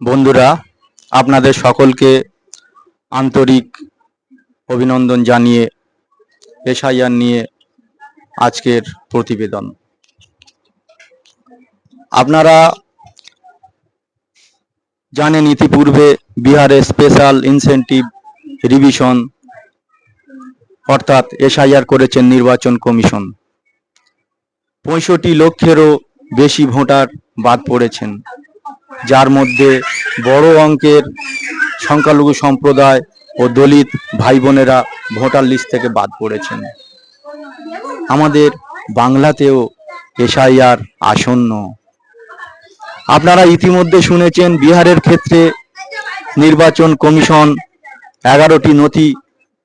বন্ধুরা, আপনাদের সকলকে আন্তরিক অভিনন্দন জানিয়ে, এসআইআর নিয়ে আজকের প্রতিবেদন। আপনারা জানেন, ইতিপূর্বে বিহারে স্পেশাল ইনসেনটিভ রিভিশন, অর্থাৎ এসআইআর করেছেন নির্বাচন কমিশন। পঁয়ষট্টি লক্ষেরও বেশি ভোটার বাদ পড়েছেন। যার মধ্যে বড় অঙ্কের সংখ্যালঘু সম্প্রদায় ও দলিত ভাই বোনেরা ভোটার লিস্ট থেকে বাদ পড়েছেন। আমাদের বাংলাতেও এসআইআর আসন্ন। আপনারা ইতিমধ্যে শুনেছেন বিহারের ক্ষেত্রে নির্বাচন কমিশন এগারোটি নথি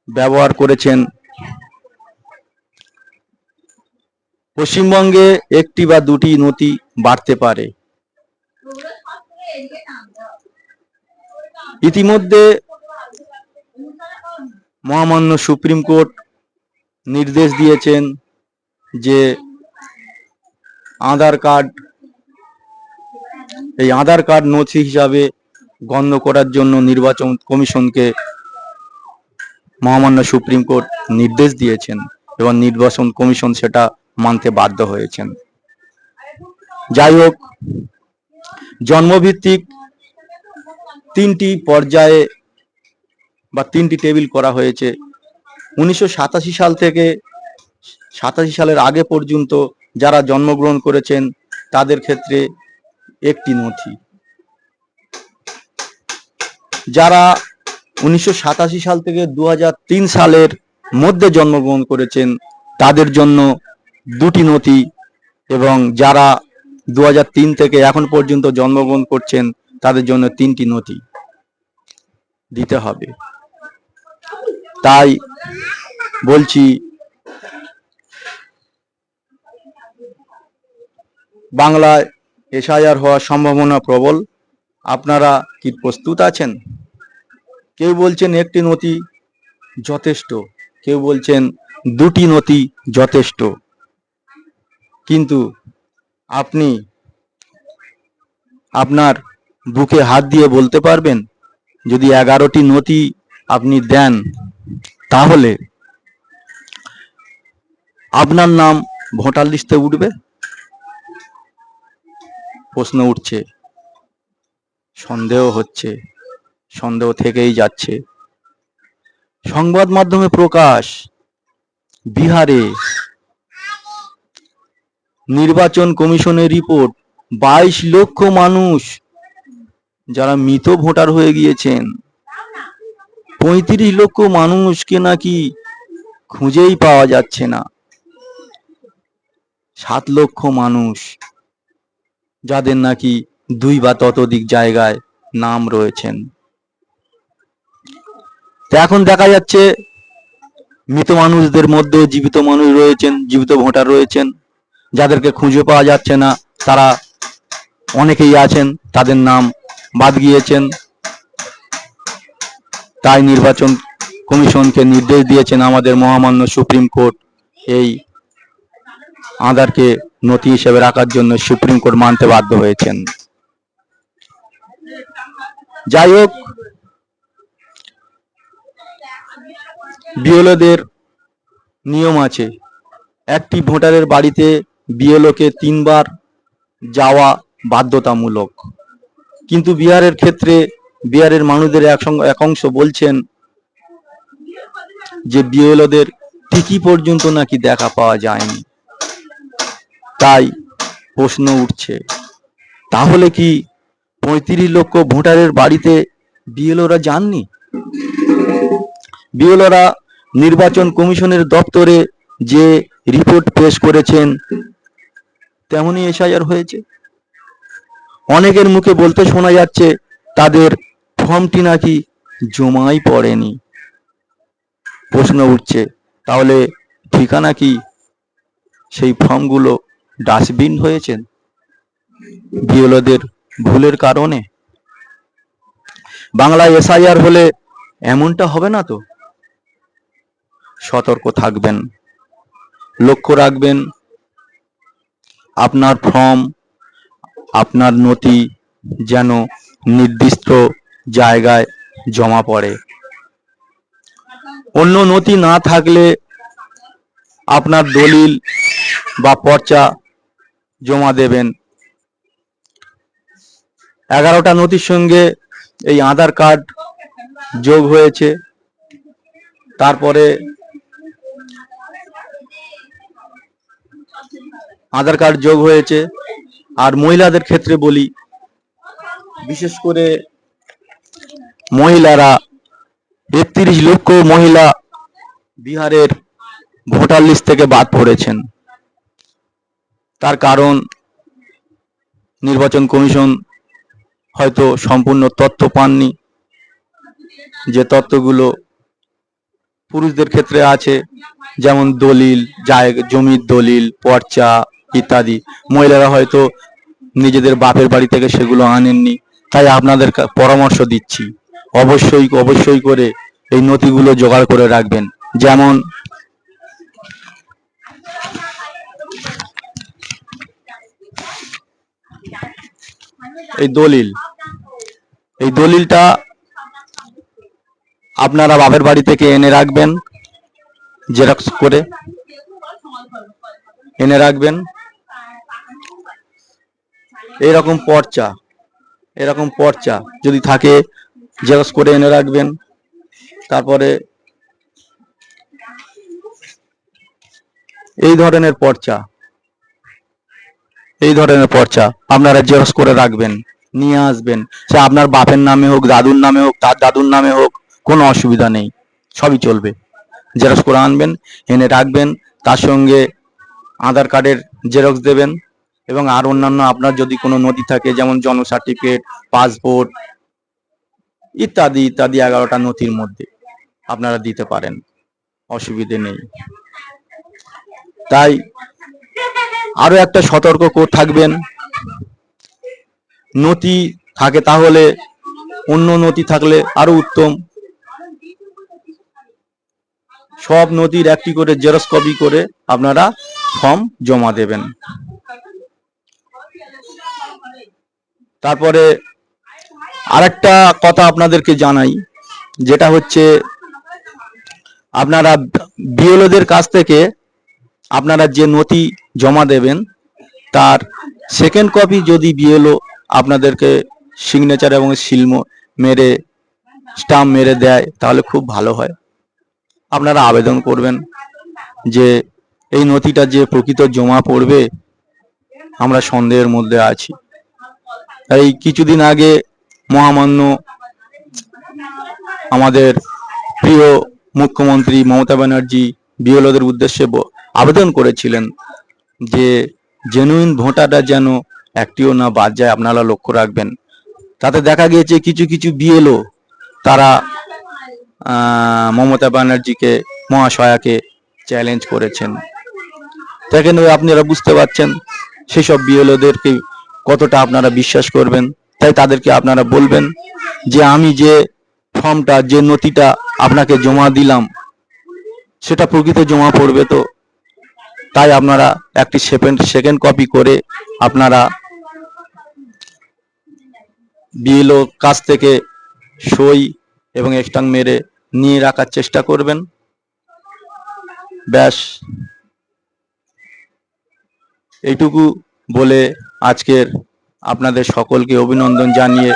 ব্যবহার করেছেন। পশ্চিমবঙ্গে একটি বা দুটি নথি বাড়তে পারে। ইতিমধ্যে মহামান্য সুপ্রিম কোর্ট নির্দেশ দিয়েছেন যে আধার কার্ড, এই আধার কার্ড নথি হিসাবে গণ্য করার জন্য নির্বাচন কমিশনকে মহামান্য সুপ্রিম কোর্ট নির্দেশ দিয়েছেন এবং নির্বাচন কমিশন সেটা মানতে বাধ্য হয়েছেন। যাই হোক জন্মভিত্তিক তিনটি পর্যায়ে বা তিনটি টেবিল করা হয়েছে। উনিশশো সাতাশি সাল থেকে সাতাশি সালের আগে পর্যন্ত যারা জন্মগ্রহণ করেছেন, তাদের ক্ষেত্রে একটি নথি। যারা উনিশশো সাতাশি সাল থেকে দু হাজার তিন সালের মধ্যে জন্মগ্রহণ করেছেন, তাদের জন্য দুটি নথি এবং যারা দু হাজার তিন থেকে এখন পর্যন্ত জন্মগ্রহণ করছেন, তাদের জন্য তিনটি নথি দিতে হবে। তাই বলছি বাংলায় এসআইআর হওয়ার সম্ভাবনা প্রবল। আপনারা কি প্রস্তুত আছেন? কেউ বলছেন একটি নথি যথেষ্ট, কেউ বলছেন দুটি নথি যথেষ্ট। কিন্তু আপনি আপনার বুকে হাত দিয়ে বলতে পারবেন? যদি এগারোটি নথি আপনি দেন, তাহলে আপনার নাম ভোটার লিস্টে উঠবে? প্রশ্ন উঠছে। সন্দেহ হচ্ছে। সন্দেহ থেকেই যাচ্ছে। সংবাদ মাধ্যমে প্রকাশ। বিহারে নির্বাচন কমিশনের রিপোর্ট, বাইশ লক্ষ মানুষ যারা মৃত ভোটার হয়ে গিয়েছেন। পঁয়ত্রিশ লক্ষ মানুষকে নাকি খুঁজেই পাওয়া যাচ্ছে না। সাত লক্ষ মানুষ যাদের নাকি দুই বা ততোধিক জায়গায় নাম রয়েছেন। এখন দেখা যাচ্ছে, মৃত মানুষদের মধ্যেও জীবিত মানুষ রয়েছেন, জীবিত ভোটার রয়েছেন। যাদেরকে খুঁজে পাওয়া যাচ্ছে না, তারা অনেকেই আছেন, তাদের নাম বাদ গিয়েছেন। তাই নির্বাচন কমিশনকে নির্দেশ দিয়েছেন আমাদের মহামান্য সুপ্রিম কোর্ট এই আধারকে নথি হিসেবে রাখার জন্য সুপ্রিম কোর্ট মানতে বাধ্য হয়েছেন। যাই হোক, বিএলওদের নিয়ম আছে। একটি ভোটারের বাড়িতে বিএলওকে তিনবার যাওয়া বাধ্যতামূলক। কিন্তু বিহারের ক্ষেত্রে বিহারের মানুষদের এক অংশ বলছেন যে বিএলওদের টিকি পর্যন্ত নাকি দেখা পাওয়া যায়নি। তাই প্রশ্ন উঠছে, তাহলে কি পঁয়ত্রিশ লক্ষ ভোটারের বাড়িতে বিএলওরা যাননি? বিএলওরা নির্বাচন কমিশনের দপ্তরে যে রিপোর্ট পেশ করেছেন তেমনই এসআইআর হয়েছে। অনেকের মুখে বলতে শোনা যাচ্ছে, তাদের ফর্মটি নাকি জমাই পড়েনি। প্রশ্ন উঠছে, তাহলে ঠিকানা কি? সেই ফর্মগুলো ডাস্টবিন হয়েছেন? বিএলওদের ভুলের কারণে? বাংলায় এসআইআর হলে এমনটা হবে না তো? সতর্ক থাকবেন। লক্ষ্য রাখবেন আপনার ফর্ম, আপনার নথি যেন নির্দিষ্ট জায়গায় জমা পড়ে। অন্য নথি না থাকলে আপনার দলিল বা পর্চা জমা দেবেন। এগারোটা নথির সঙ্গে এই আধার কার্ড যোগ হয়েছে। তারপরে আধার কার্ড যোগ হয়েছে। আর মহিলাদের ক্ষেত্রে বলি, বিশেষ করে মহিলারা, একত্রিশ লক্ষ মহিলা বিহারের ভোটার লিস্ট থেকে বাদ পড়েছেন। তার কারণ নির্বাচন কমিশন হয়তো সম্পূর্ণ তথ্য পাননি, যে তথ্যগুলো পুরুষদের ক্ষেত্রে আছে, যেমন দলিল, জায়গা, জমির দলিল, পর্চা ইত্যাদি। মহিলারা হয়তো নিজেদের বাপের বাড়ি থেকে সেগুলো আনেননি, তাই আপনাদের পরামর্শ দিচ্ছি। অবশ্যই অবশ্যই করে এই নথিগুলো জোগাড় করে রাখবেন। যেমন, এই দলিল। এই দলিলটা আপনারা বাপের বাড়ি থেকে এনে রাখবেন, জেরক্স করে। এনে রাখবেন। এরকম পর্চা এরকম পর্চা যদি থাকে, জেরক্স করে এনে রাখবেন। তারপরে এই ধরনের পর্চা, এই ধরনের পর্চা আপনারা জেরক্স করে রাখবেন, নিয়ে আসবেন। সে আপনার বাপের নামে হোক, দাদুর নামে হোক তার দাদুর নামে হোক, কোনো অসুবিধা নেই, সবই চলবে। জেরক্স করে আনবেন, এনে রাখবেন, তার সঙ্গে আধার কার্ডের জেরক্স দেবেন। এবং আর অন্যান্য আপনার যদি কোনো নথি থাকে, যেমন জন্ম সার্টিফিকেট পাসপোর্ট, ইত্যাদি ইত্যাদি এগারোটা নথির মধ্যে আপনারা দিতে পারেন। অসুবিধে নেই। তাই আরও একটা সতর্ক থাকবেন। নথি থাকে তাহলে অন্য নথি থাকলে আরও উত্তম। সব নথির একটি করে জেরক্স কপি করে আপনারা ফর্ম জমা দেবেন। তারপরে আরেকটা কথা আপনাদেরকে জানাই, যেটা হচ্ছে আপনারা বিএলওদের কাছ থেকে আপনারা যে নথি জমা দেবেন, তার সেকেন্ড কপি যদি বিএলও আপনাদেরকে সিগনেচার এবং সিল মেরে স্টাম্প মেরে দেয়, তাহলে খুব ভালো হয়। আপনারা আবেদন করবেন যে এই নথিটা যে প্রকৃত জমা পড়বে, আমরা সন্দেহের মধ্যে আছি। এই কিছুদিন আগে মহামান্য আমাদের প্রিয় মুখ্যমন্ত্রী মমতা ব্যানার্জি বিএলওদের উদ্দেশ্যে আবেদন করেছিলেন যে জেনুইন ভোটাররা যেন একটিও না বাদ যায়, আপনারা লক্ষ্য রাখবেন। তাতে দেখা গিয়েছে কিছু কিছু বিএলও তারা মমতা ব্যানার্জিকে, মহাশয়াকে চ্যালেঞ্জ করেছেন। সেখানে আপনারা বুঝতে পারছেন, সেসব বিএলওদেরকে কতটা আপনারা বিশ্বাস করবেন? তাই তাদেরকে আপনারা বলবেন যে আমি যে ফর্মটা, যে নথিটা আপনাকে জমা দিলাম, সেটা প্রকৃত জমা পড়বে তো? তাই আপনারা একটি সেকেন্ড সেকেন্ড কপি করে আপনারা বিএলও কাছ থেকে সই এবং এক্সটাং মেরে নিয়ে রাখার চেষ্টা করবেন। ব্যাস। এইটুকু বলে আজকের আপনাদের সকলকে অভিনন্দন জানিয়ে